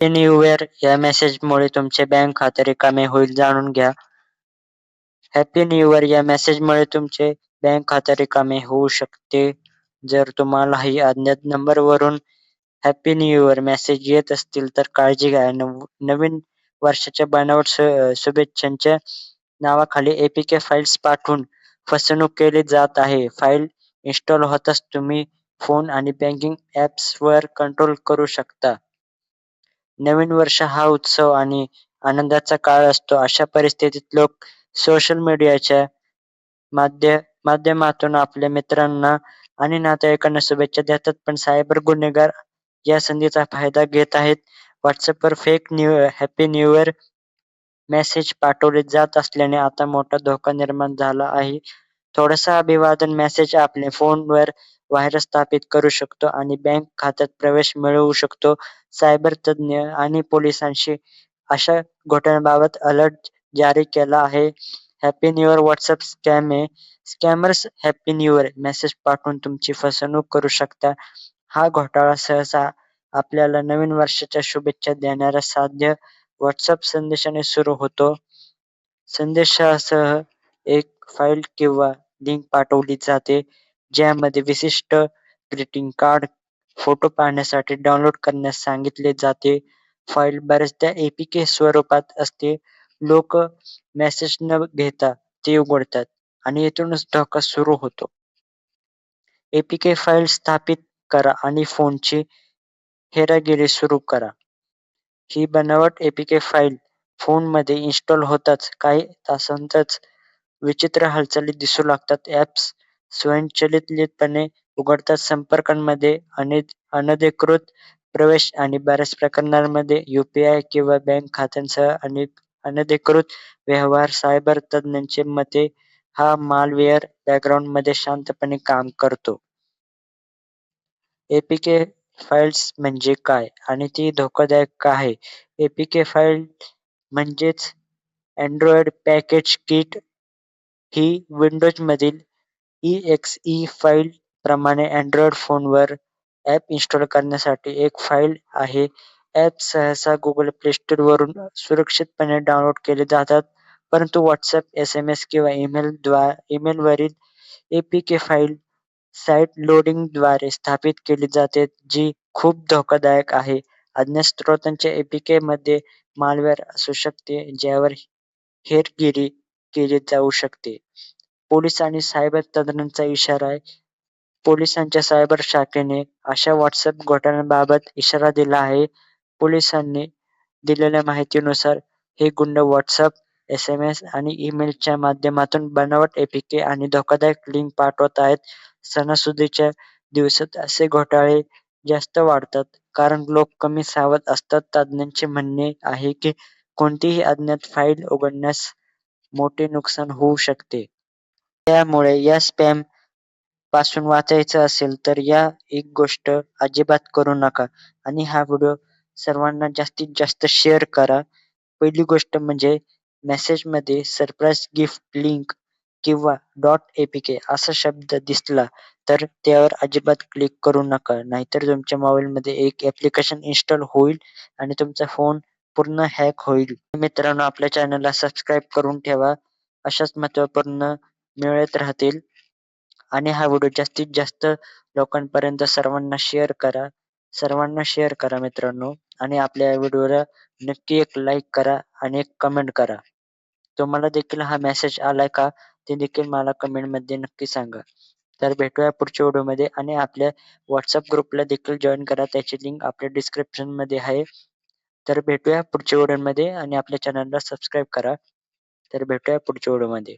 Happy new year या मेसेजमुळे तुमचे bank खाते रिकामे होईल जाणून घ्या. हॅपी न्यू इयर या मेसेजमुळे तुमचे बँक खाते रिकामे होऊ शकते. जर तुम्हाला ही अज्ञात नंबरवरून हॅपी न्यू इयर मेसेज येत असतील तर काळजी घ्या. नवीन वर्षाच्या बनावट शुभेच्छांच्या नावाखाली एपीके फाईल्स पाठवून फसवणूक केली जात आहे. फाईल इन्स्टॉल होताच तुम्ही फोन आणि बँकिंग ॲप्सवर कंट्रोल करू शकता. नवीन वर्ष हा उत्सव आणि आनंदाचा काळ असतो. अशा परिस्थितीत लोक सोशल मीडियाच्या माध्य माध्यमातून आपल्या मित्रांना आणि नातेवाईकांना शुभेच्छा देतात. पण सायबर गुन्हेगार या संधीचा फायदा घेत आहेत. व्हॉट्सअपवर fake new happy new year message पाठवले जात असल्याने आता मोठा धोका निर्माण झाला आहे. थोडासा अभिवादन मेसेज आपल्या फोनवर व्हायरस स्थापित करू शकतो आणि बँक खात्यात प्रवेश मिळवू शकतो. सायबर तज्ञ आणि पोलिसांशी अशा घोटाळ्यांबाबत अलर्ट जारी केला आहे. Happy new year WhatsApp scam scammers happy new year message पाठवून तुमची फसवणूक करू शकता हा घोटाळा सहसा आपल्याला नवीन वर्षाच्या शुभेच्छा देणाऱ्या साध्या व्हॉट्सअप संदेशाने सुरू होतो. संदेशासह एक फाईल किंवा लिंक पाठवली जाते, ज्यामध्ये विशिष्ट ग्रीटिंग कार्ड फोटो पाहण्यासाठी डाउनलोड करण्यास सांगितले जाते. फाईल बऱ्याचदा एपीके स्वरूपात असते. लोक मेसेज न घेता ते उघडतात आणि येथूनच धोका सुरू होतो. एपीके फाईल स्थापित करा आणि फोनची हेरागिरी सुरू करा. ही बनावट एपीके फाईल फोनमध्ये इन्स्टॉल होताच काही तासांतच विचित्र हालचाली दिसू लागतात. ॲप्स स्वयंचलितपणे उघडतात. संपर्कांमध्ये अनधिकृत प्रवेश आणि बऱ्याच प्रकरणांमध्ये यूपीआय किंवा बँक खात्यांसह अनेक अनधिकृत व्यवहार. सायबर तज्ज्ञांचे मते हा मालवेअर बॅकग्राऊंडमध्ये शांतपणे काम करतो. एपीके फाइल्स म्हणजे काय आणि ती धोकादायक का आहे? एपीके फाईल म्हणजेच अँड्रॉइड पॅकेज किट. ही विंडोजमधील ईएक्सई फाईल प्रमाणे अँड्रॉइड फोनवर ॲप इन्स्टॉल करण्यासाठी एक फाईल आहे. ऍप सहसा गुगल प्ले स्टोरवरून सुरक्षितपणे डाउनलोड केले जातात. परंतु व्हॉट्सॲप, एसएमएस किंवा ईमेलवरील एपीके फाईल साइड लोडिंगद्वारे स्थापित केली जाते, जी खूप धोकादायक आहे. अज्ञात स्रोतांच्या एपीकेमध्ये मालवेअर असू शकते, ज्यावर हेरगिरी केली जाऊ शकते. पोलीस आणि सायबर तज्ञांचा इशारा आहे पोलिसांच्या सायबर शाखेने अशा व्हॉट्सअप घोटाळ्यांबाबत इशारा दिला आहे. पोलिसांनी दिलेल्या माहितीनुसार हे गुंड व्हॉट्सअप एसएमएस आणि ईमेलच्या माध्यमातून बनावट एपीके आणि धोकादायक लिंक पाठवत आहेत. सणासुदीच्या दिवसात असे घोटाळे जास्त वाढतात, कारण लोक कमी सावध असतात. तज्ज्ञांचे म्हणणे आहे की कोणतीही अज्ञात फाईल उघडण्यास मोठे नुकसान होऊ शकते. त्यामुळे या स्पॅमपासून वाचायचं असेल तर या एक गोष्ट अजिबात करू नका आणि हा व्हिडिओ सर्वांना जास्तीत जास्त शेअर करा. पहिली गोष्ट म्हणजे मेसेजमध्ये सरप्राईज गिफ्ट लिंक किंवा डॉट एपीके असा शब्द दिसला तर त्यावर अजिबात क्लिक करू नका. नाहीतर तुमच्या मोबाईलमध्ये एक ऍप्लिकेशन इन्स्टॉल होईल आणि तुमचा फोन पूर्ण हॅक होईल. मित्रांनो, आपल्या चॅनलला सबस्क्राईब करून ठेवा. अशाच महत्त्वपूर्ण मिळत राहतील. आणि हा व्हिडिओ जास्तीत जास्त लोकांपर्यंत सर्वांना शेअर करा. सर्वांना शेअर करा मित्रांनो आणि आपल्या व्हिडिओला नक्की एक लाईक करा आणि एक कमेंट करा. तुम्हाला देखील हा मेसेज आलाय का ते देखील मला कमेंटमध्ये नक्की सांगा. तर भेटूया पुढच्या व्हिडिओमध्ये आणि आपल्या व्हॉट्सअप ग्रुपला देखील जॉईन करा. त्याची लिंक आपल्या डिस्क्रिप्शनमध्ये आहे. तर भेटूया पुढच्या व्हिडिओमध्ये आणि आपल्या चॅनलला सबस्क्राईब करा. तर भेटूया पुढच्या व्हिडिओमध्ये.